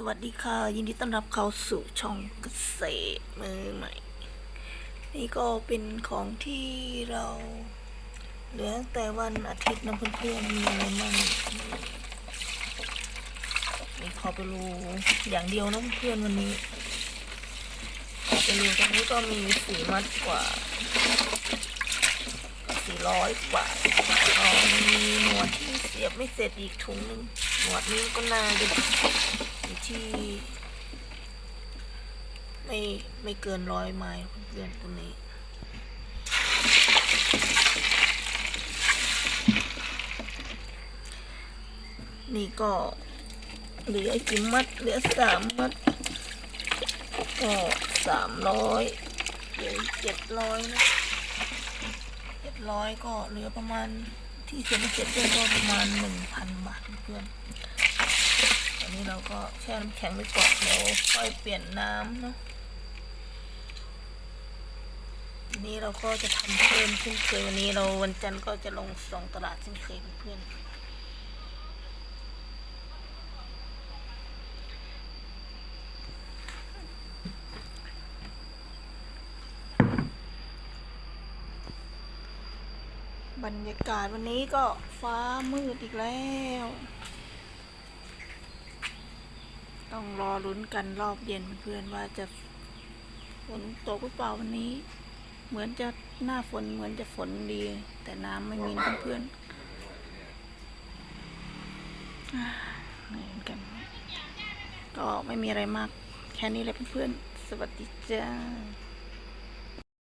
สวัสดีค่ะ ยินดีต้อนรับเข้าสู่ช่องเกษตรมือใหม่ นี่ก็เป็นของที่เราเหลือแต่วันอาทิตย์นะเพื่อนๆมีอะไรมั่งนี่ขอไปรูอย่างเดียวนะเพื่อนวันนี้ขอไปรูตรงนี้ก็มีสี่มัดกว่าสี่ร้อยกว่าก็มีหนวดที่เสียบไม่เสร็จอีกถุงหนึง หนวดนี้ก็น่าจะอยู่ที่ ไม่ไม่เกินร้อยไม้เพื่อนตัวนี้นี่ก็เหลือกี่มัด เหลือสามมัด ก็สามร้อยเหลือเจ็ดร้อยนะเจ็ดร้อยก็เหลือประมาณ ที่เซ็นเจ็ดเดือนก็ประมาณหนึ่งพันบาทเพื่อนอันนี้เราก็แช่น้ำแข็งไว้ก่อนเดี๋ยวค่อยเปลี่ยนน้ำเนาะทีนี้เราก็จะทำเพิ่มเช่นเคยวันนี้เราวันจันทร์ก็จะลงสองตลาดเช่นเคยเพื่อน บรรยากาศวันนี้ก็ฟ้ามืดอีกแล้ว ต้องรอลุ้นกันรอบเย็นเพื่อนว่าจะฝนตกหรือเปล่าวันนี้ เหมือนจะหน้าฝนเหมือนจะฝนดี แต่น้ำไม่มีนะเพื่อนเหนื่อยกัน ก็ไม่มีอะไรมาก แค่นี้แหละเพื่อนๆ สวัสดีจ้า